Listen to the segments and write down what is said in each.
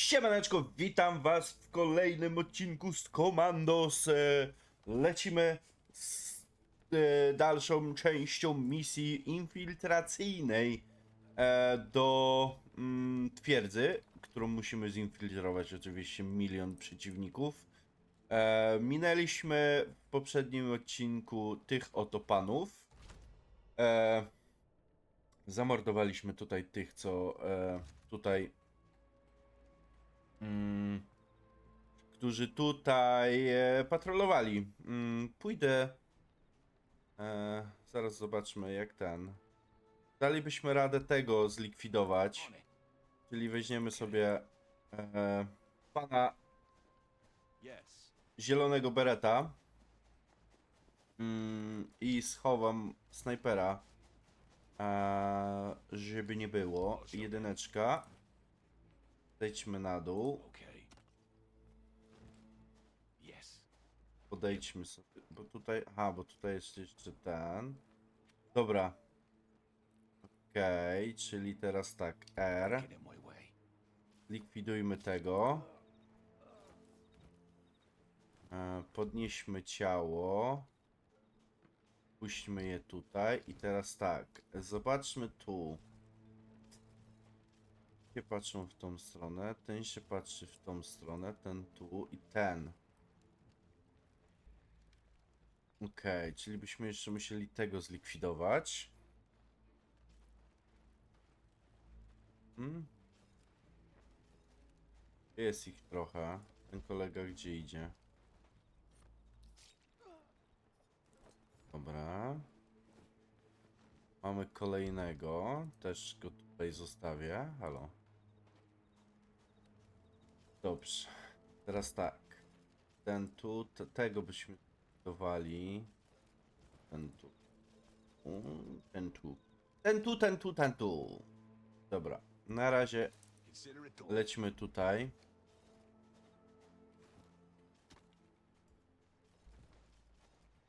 Siemaneczko, witam was w kolejnym odcinku z Commandos. E, Lecimy z e, dalszą częścią misji infiltracyjnej e, do mm, twierdzy, którą musimy zinfiltrować oczywiście milion przeciwników. Minęliśmy w poprzednim odcinku tych oto panów. Zamordowaliśmy tutaj tych, co tutaj mm, którzy tutaj e, patrolowali. Mm, pójdę. E, zaraz zobaczmy, jak ten. Dalibyśmy radę tego zlikwidować. Czyli weźmiemy sobie e, pana zielonego bereta mm, i schowam snajpera, żeby nie było. Jedyneczka. Zejdźmy na dół. Okay. Podejdźmy sobie, bo tutaj, aha, bo tutaj jest jeszcze ten. Dobra. Okej, czyli teraz tak, R. Likwidujmy tego. E, Podnieśmy ciało. Puśćmy je tutaj. I teraz tak. Zobaczmy tu. Patrzą w tą stronę. Ten się patrzy w tą stronę. Ten tu i ten. Okej, czyli byśmy jeszcze musieli tego zlikwidować. Hmm? Jest ich trochę. Ten kolega gdzie idzie? Dobra. Mamy kolejnego. Też go tutaj zostawię. Halo. Dobrze. Teraz tak. Ten tu, te, tego byśmy dawali. Ten tu. Ten tu. Ten tu, ten tu, ten tu. Dobra. Na razie. Lećmy tutaj.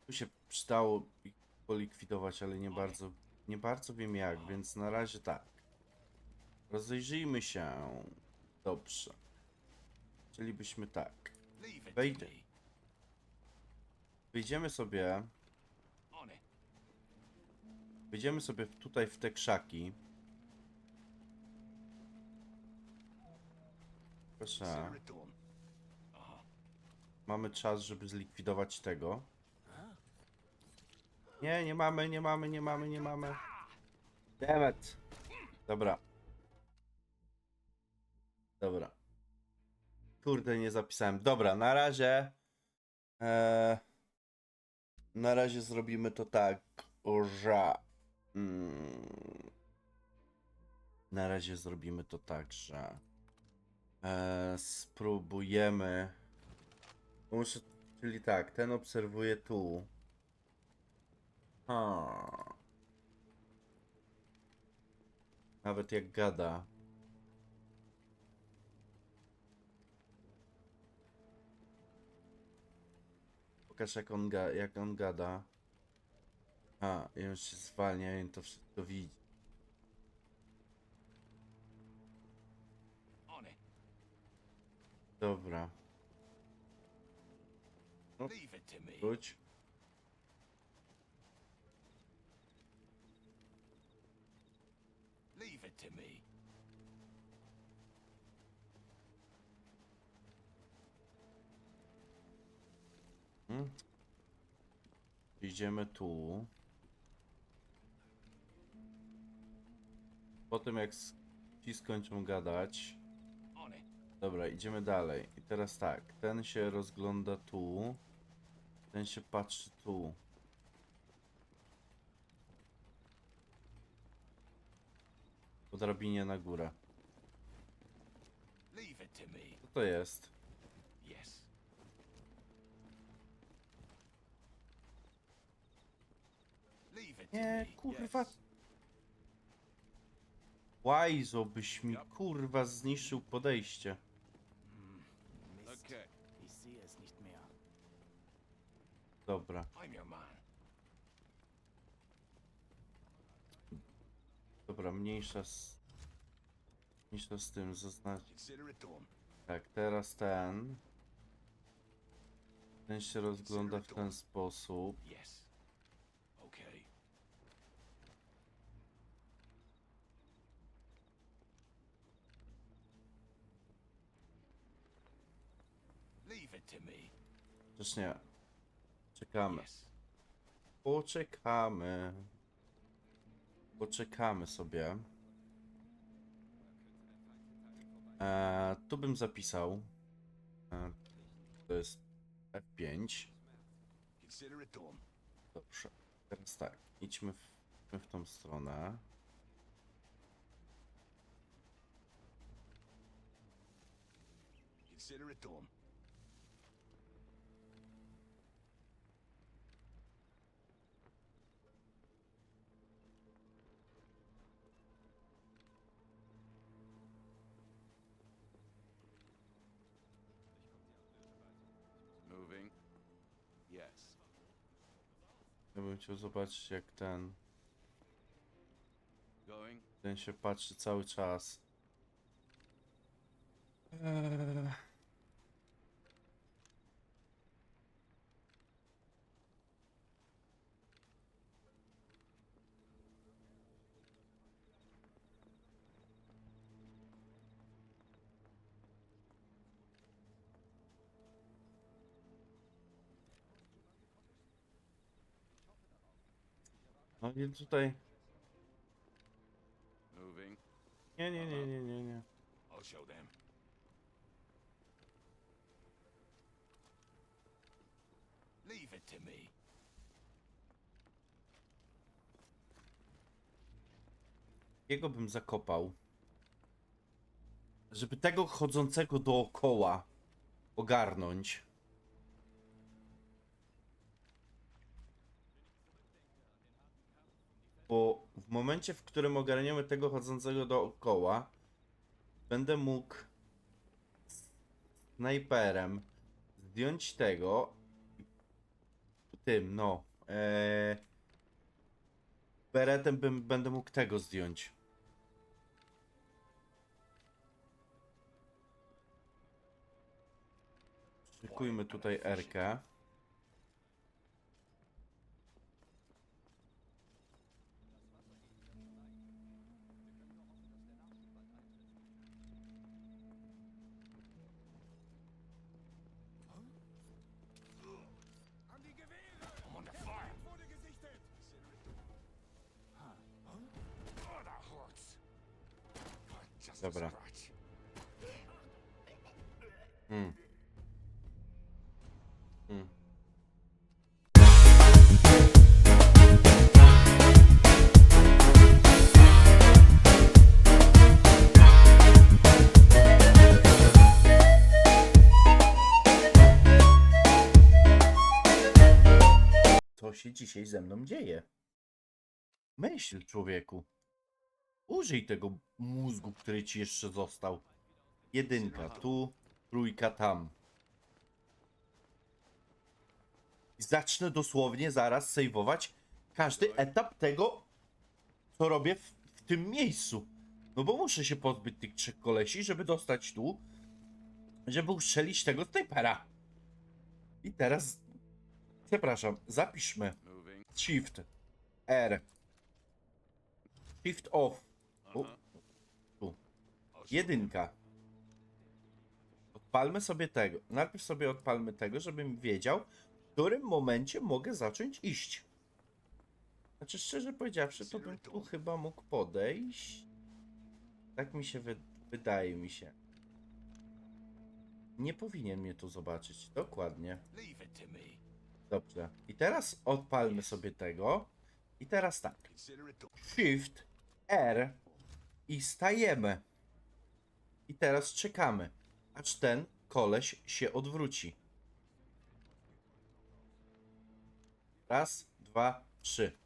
Tu się przydało polikwidować, ale nie bardzo, nie bardzo wiem jak, więc na razie tak. Rozejrzyjmy się. Dobrze. Chcielibyśmy tak. Wejdę. Wyjdziemy sobie, wyjdziemy sobie tutaj w te krzaki. Proszę. Mamy czas, żeby zlikwidować tego. Nie, nie mamy, nie mamy, nie mamy, nie mamy. Demet. Dobra. Dobra. Kurde, nie zapisałem. Dobra, na razie. E, na razie zrobimy to tak, że. Mm, na razie zrobimy to tak, że. E, spróbujemy. Muszę, czyli tak, ten obserwuje tu. Ha. Nawet jak gada. Pokaż jak on, ga, jak on gada. A, i on się zwalnia i on to wszystko widzi. Dobra. Wróć. Leave it to me. Hmm? Idziemy tu. Po tym jak ci skończą gadać. Dobra, idziemy dalej. I teraz tak, ten się rozgląda tu. Ten się patrzy tu. Po drabinie na górę. Co to jest? Yes. Leave it to Nie, kurwa. Łajzo byś mi kurwa zniszczył podejście. Okay. Ich sehe es nicht mehr. Dobra. I'm your man. Dobra, mniejsza z... Mniejsza z tym, zaznacz... Consider it done. Tak, teraz ten. Ten się rozgląda w ten sposób. Yes. Okay. Przecież nie. Czekamy. Poczekamy. Poczekamy sobie. E, tu bym zapisał. E, to jest F5. Consider it done. Dobrze. Teraz tak. Idźmy w, idźmy w tą stronę. Consider it. Bym chciał zobaczyć jak ten. Ten się patrzy cały czas. Eee. No i tutaj. Moving. Nie, nie, nie, nie, nie, nie. I'll show them. Leave it to me. Jego bym zakopał. Żeby tego chodzącego dookoła ogarnąć. Bo w momencie, w którym ogarniemy tego chodzącego dookoła, będę mógł snajperem zdjąć tego tym, no. Ee, beretem bym, będę mógł tego zdjąć. Szykujmy tutaj Rkę. Dobra. scratch. Mm. Mm. Co się dzisiaj ze mną dzieje? Myśl, człowieku. Użyj tego mózgu, który ci jeszcze został. Jedynka tu, trójka tam. I zacznę dosłownie zaraz sejwować każdy etap tego, co robię w, w tym miejscu. No bo muszę się pozbyć tych trzech kolesi, żeby dostać tu, żeby ustrzelić tego snajpera. I teraz, przepraszam, zapiszmy. Shift R. Shift off. I'll show Jedynka. Odpalmy sobie tego. Najpierw sobie odpalmy tego, żebym wiedział, w którym momencie mogę zacząć iść. Znaczy, szczerze powiedziawszy, to bym tu chyba mógł podejść. Tak mi się wy wydaje mi się. Nie powinien mnie tu zobaczyć. Dokładnie. Dobrze. I teraz odpalmy sobie tego. I teraz tak. Shift R i stajemy. I teraz czekamy, aż ten koleś się odwróci. Raz, dwa, trzy.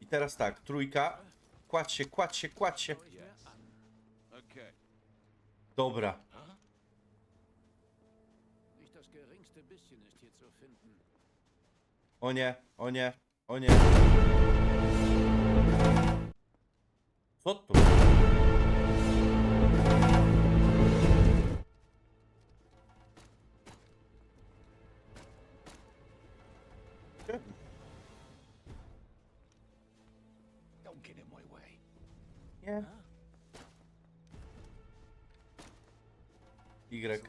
I teraz tak, trójka. Kładź się, kładź się, kładź się. Dobra. O nie, o nie, o nie. Co tu? Don't get in my way. Yeah. Y.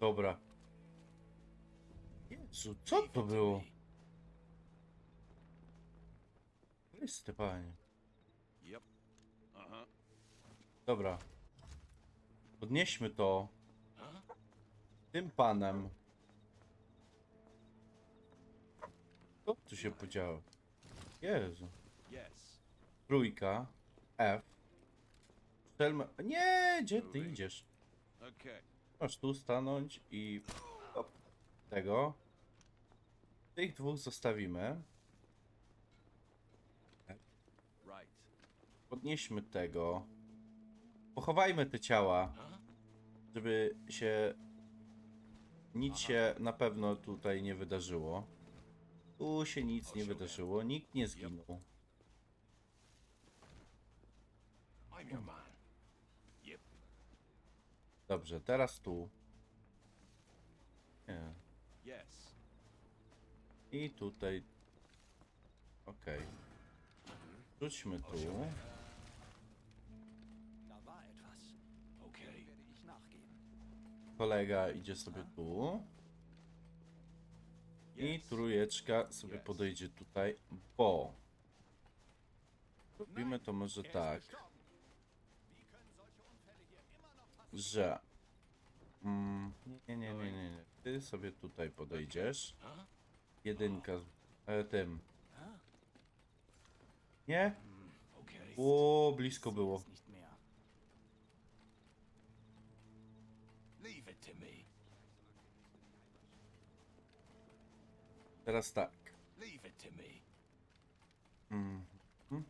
Dobra. Jezu, co to było? Chryste, panie. Yep. Uh-huh. Dobra. Podnieśmy to tym panem. Co tu się podziało? Jezu. Yes. Trójka. F. Strzelmy. Nie, gdzie ty idziesz? Okay. Masz tu stanąć i hop, tego. Tych dwóch zostawimy. Right. Podnieśmy tego. Pochowajmy te ciała, żeby się nic się na pewno tutaj nie wydarzyło. Tu się nic nie wydarzyło, nikt nie zginął. Dobrze, teraz tu. Nie. I tutaj. Okej. Rzućmy tu. Kolega idzie sobie tu. I trójeczka sobie podejdzie tutaj, bo robimy to może tak, że mm, nie, nie, nie, nie, nie, ty sobie tutaj podejdziesz, jedynka z e, tym, nie? Okay. O, blisko było. Teraz tak. Leave it to me. Mhm.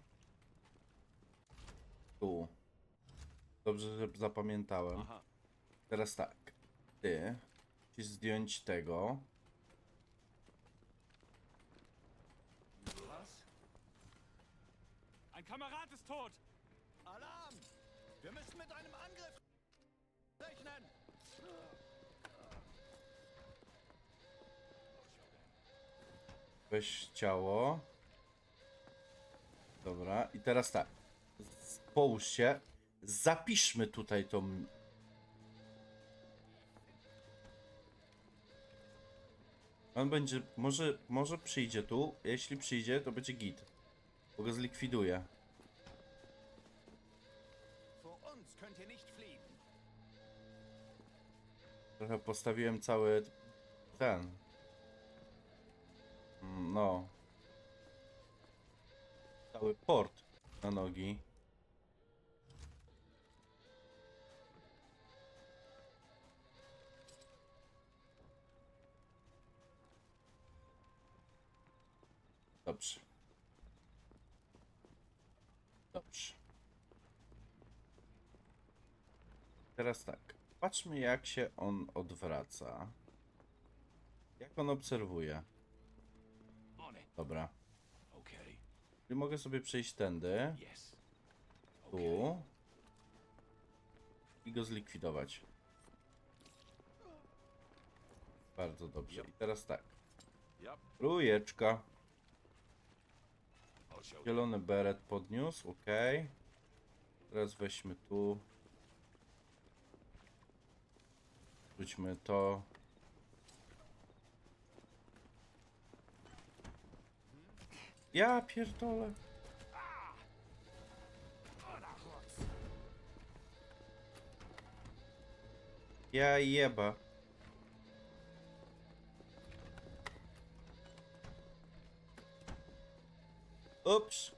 Tu. Dobrze, że zapamiętałem. Aha. Teraz tak. Ty. Musisz zdjąć tego. Weź ciało. Dobra, i teraz tak. Połóż się. Zapiszmy tutaj tą. On będzie. Może, może przyjdzie tu. Jeśli przyjdzie, to będzie git. Bo go fliehen. Trochę postawiłem cały ten. No. Cały port na nogi. Dobrze. Dobrze. Teraz tak. Patrzmy, jak się on odwraca. Jak on obserwuje. Dobra. Czyli mogę sobie przejść tędy, tu i go zlikwidować. Bardzo dobrze. I teraz tak. You. Zielony beret podniósł, ok. Teraz weźmy tu. Rzućmy to. Ja pierdolę. Ja jeba. Ups.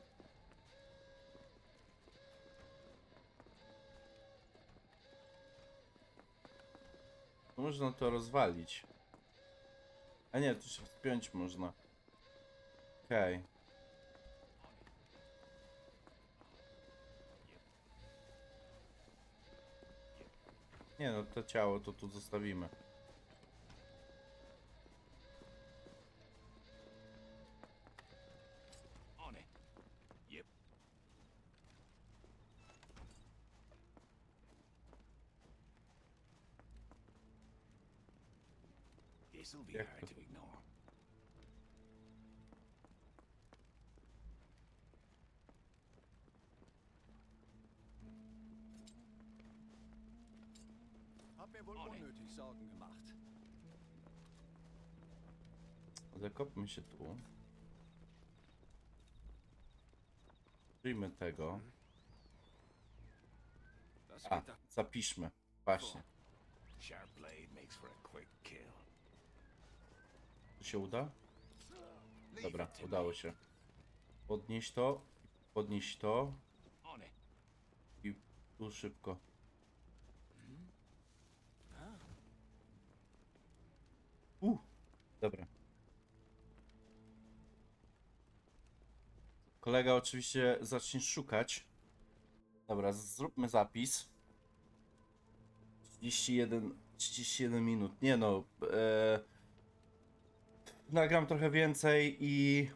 Można to rozwalić. A nie, tu się wspiąć można. Okej. Nie no, to ciało to tu zostawimy. Hard to Zakopmy się tu. Przyjmy tego. A, zapiszmy. Właśnie. Czy się uda? Dobra, udało się. Podnieś to. Podnieś to. I tu szybko. Uh, dobra. Kolega oczywiście zacznie szukać. Dobra, zróbmy zapis. 31, 31 minut. Nie no. E, nagram trochę więcej i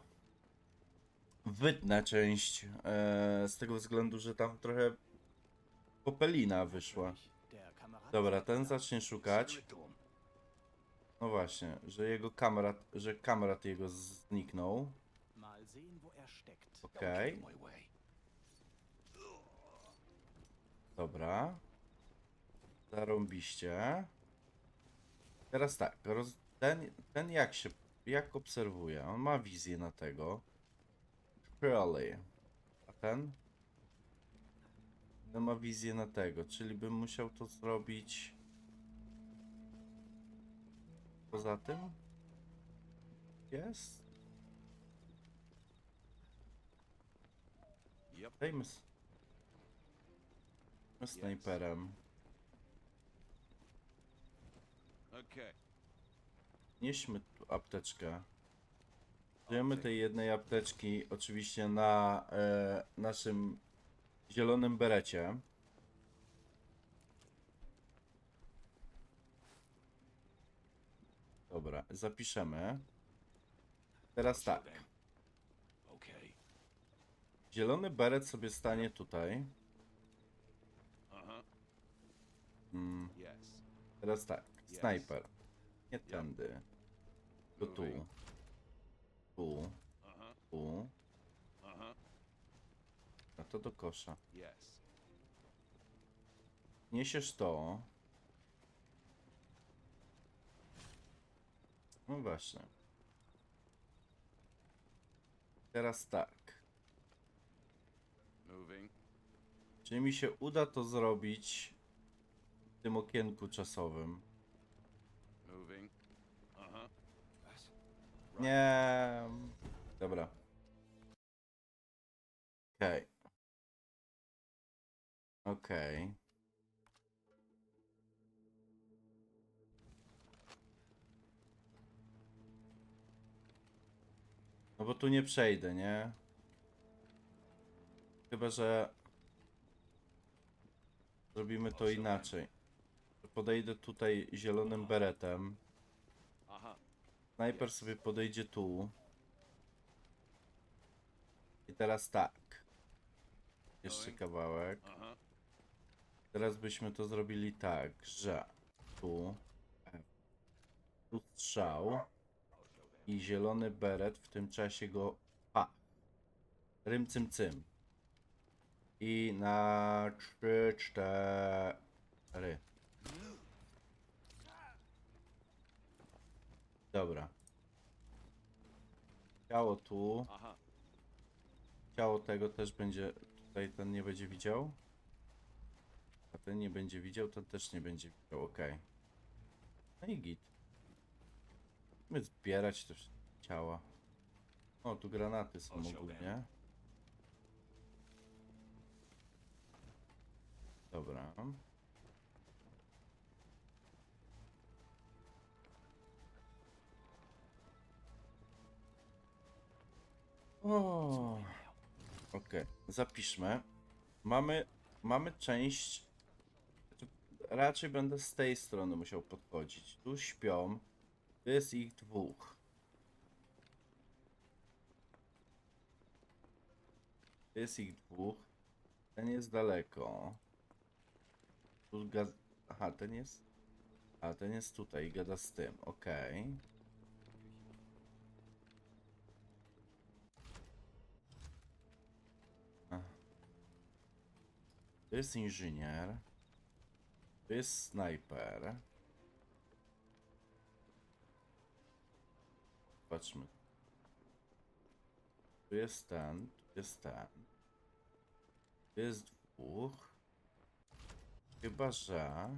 wytnę część. E, z tego względu, że tam trochę popelina wyszła. Dobra, ten zacznie szukać. No właśnie, że jego kamerat, że kamerat jego zniknął. Okej, way. dobra. Zarąbiście. Teraz tak, roz, ten, ten jak się, jak obserwuje? On ma wizję na tego. Shirley. A ten? Ten ma wizję na tego, czyli bym musiał to zrobić... Poza tym? Jest? Yep. Dajmy s- snajperem. Okay. Nieśmy tu apteczkę. Użyjemy tej jednej apteczki oczywiście na e, naszym zielonym berecie. Dobra, zapiszemy. Teraz tak. Zielony beret sobie stanie tutaj. Mm, teraz tak. Snajper. Nie tędy. Tylko tu. Tu. Uh-huh. Tu. Uh-huh. A to do kosza. Niesiesz to. No właśnie. Teraz tak. Czy mi się uda to zrobić w tym okienku czasowym? Uh-huh. Nie. Dobra. Okej. Okej. No bo tu nie przejdę, nie? Chyba, że zrobimy to inaczej. Podejdę tutaj zielonym beretem. Snajper sobie podejdzie tu. I teraz tak. Jeszcze kawałek. Teraz byśmy to zrobili tak, że tu. Tu strzał. I zielony beret w tym czasie go. Pa! Rym cym cym. I na 3, 4. Dobra. Ciało tu. Aha. Ciało tego też będzie. Tutaj ten nie będzie widział. A ten nie będzie widział, ten też nie będzie widział. Ok. No i git. My zbierać te ciała. O, tu granaty są ogólnie. Dobra. O. Okej, zapiszmy. Mamy, mamy część. Raczej będę z tej strony musiał podchodzić. Tu śpią. Tu jest ich dwóch. Tu jest ich dwóch. Ten jest daleko. Tu gaz... Aha, ten jest. A ten jest tutaj i gada z tym. Okej. To jest inżynier. Tu jest snajper. Patrzmy. Tu jest ten, tu jest ten. Tu jest dwóch. Chyba, że...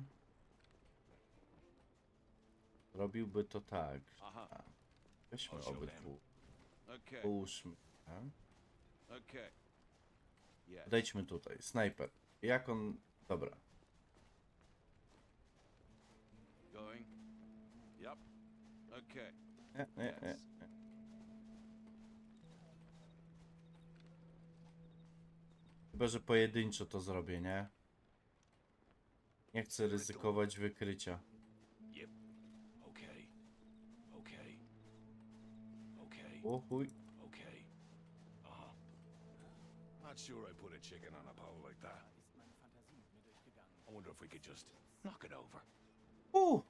Robiłby to tak. Aha. że- Weźmy obydwu. Połóżmy. tak? Podejdźmy tutaj. Snajper. Jak on... Dobra. Going. Yep. Okay. Nie, nie, nie. Chyba, że pojedynczo to zrobię, nie? Nie chcę ryzykować wykrycia. Yep. Okay. Okay. Okay. O chuj. Okay. Not sure I put a chicken on a pole like that. Ist meine Fantasie mit mir durchgegangen. I wonder if we could just knock it over. U!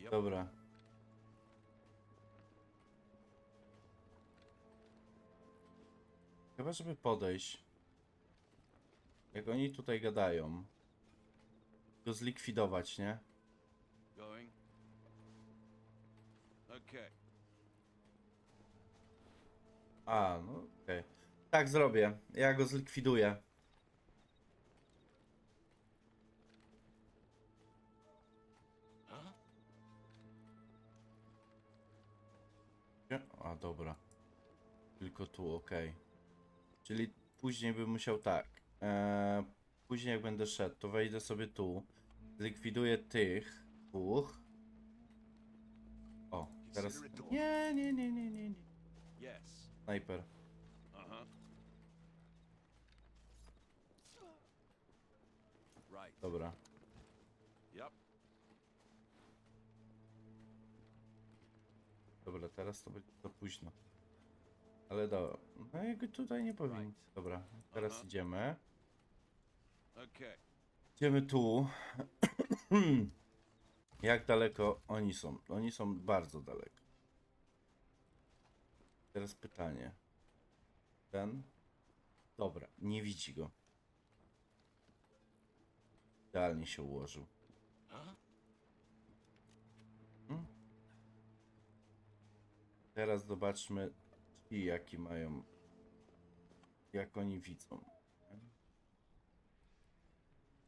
Yep. Dobra. Chyba, żeby podejść. Jak oni tutaj gadają. Go zlikwidować, nie? Going. Okay. A, no okej. Tak zrobię. Ja go zlikwiduję. A, dobra. Tylko tu, okej. Czyli później bym musiał tak. Eee, później jak będę szedł, to wejdę sobie tu. Zlikwiduję tych dwóch. O, teraz... Nie, nie, nie, nie, nie, nie. Yes. Snajper. Uh-huh. Right. Dobra. Yep. Dobra, teraz to będzie za późno. Ale dobra. No jakby tutaj nie powinien. Dobra, teraz idziemy. Okay. Idziemy tu. Jak daleko oni są? Oni są bardzo daleko. Teraz pytanie. Ten? Dobra, nie widzi go. Idealnie się ułożył. Huh? Teraz zobaczmy ci jaki mają. Jak oni widzą.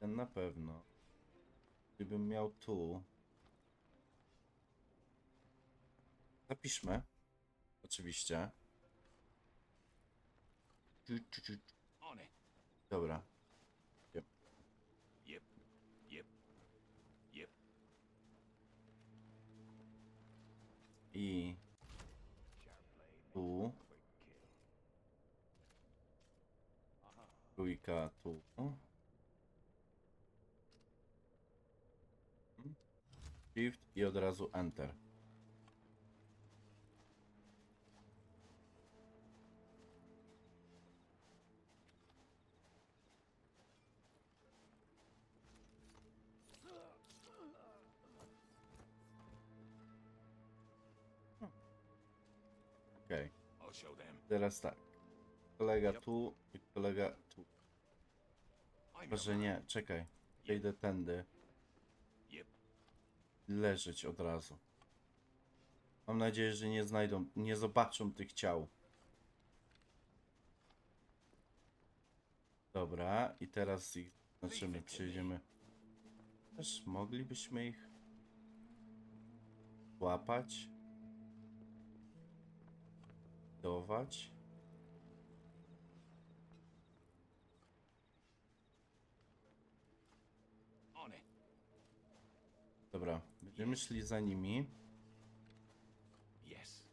Ten na pewno. Gdybym miał tu. Zapiszmy. Oczywiście. Dobra. Yep. Yep. Yep. I tu. Trójka tu. Shift i od razu Enter. Okej. Show them. Teraz tak. Kolega tu i kolega tu. I'm Chyba, że nie, czekaj. Przejdę tędy. Leżeć od razu. Mam nadzieję, że nie znajdą, nie zobaczą tych ciał. Dobra, i teraz ich znaczymy, przyjdziemy. Też moglibyśmy ich łapać. Dować. Dobra, będziemy szli za nimi. Yes.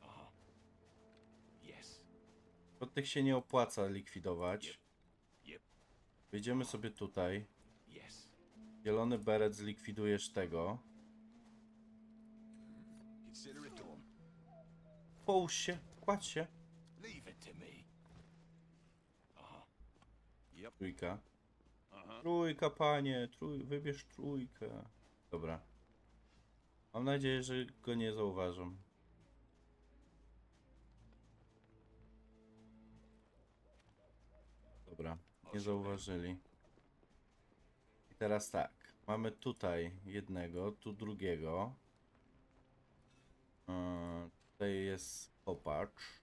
Uh-huh. Yes. Bo tych się nie opłaca likwidować. Wyjdziemy sobie tutaj. Yes. Zielony beret zlikwidujesz tego. Połóż się, kładź się. Trójka. Trójka, panie, trój, wybierz trójkę. Dobra. Mam nadzieję, że go nie zauważą. Dobra, nie zauważyli. I teraz tak. Mamy tutaj jednego, tu drugiego. Yy, tutaj jest kopacz.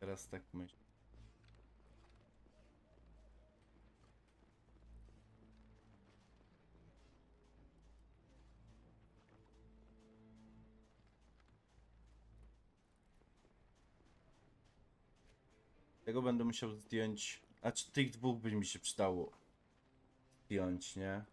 Teraz tak myślę. Tego będę musiał zdjąć. Znaczy tych dwóch by mi się przydało zdjąć, nie?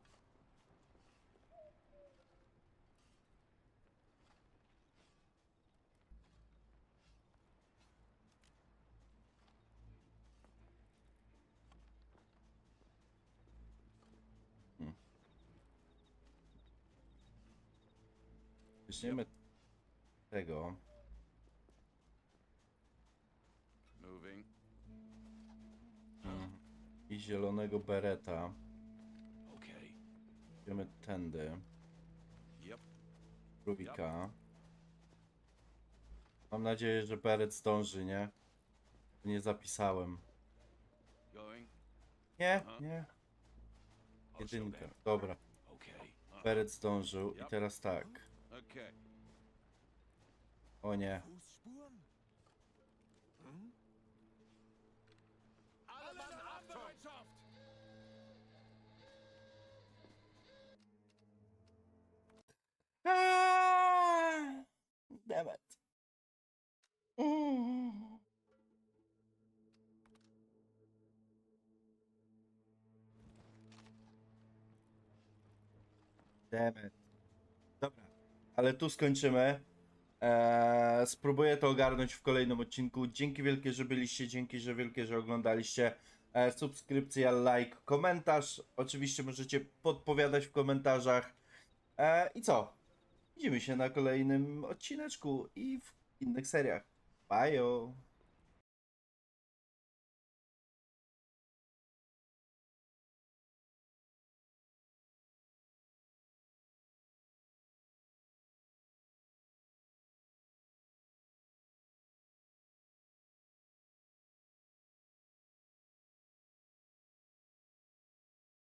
Hmm. Weźmiemy tego. I zielonego bereta. Idziemy tędy. Rubika. Mam nadzieję, że beret zdąży, nie? Nie zapisałem. Nie, nie. Jedynka. Dobra. Beret zdążył. I teraz tak. O nie. Damn it. Mm. Damn it. Dobra, ale tu skończymy. Eee, spróbuję to ogarnąć w kolejnym odcinku. Dzięki wielkie, że byliście, dzięki że wielkie, że oglądaliście. Eee, subskrypcja, like, komentarz. Oczywiście możecie podpowiadać w komentarzach. Eee, I co? Widzimy się na kolejnym odcineczku i w innych seriach. Bye!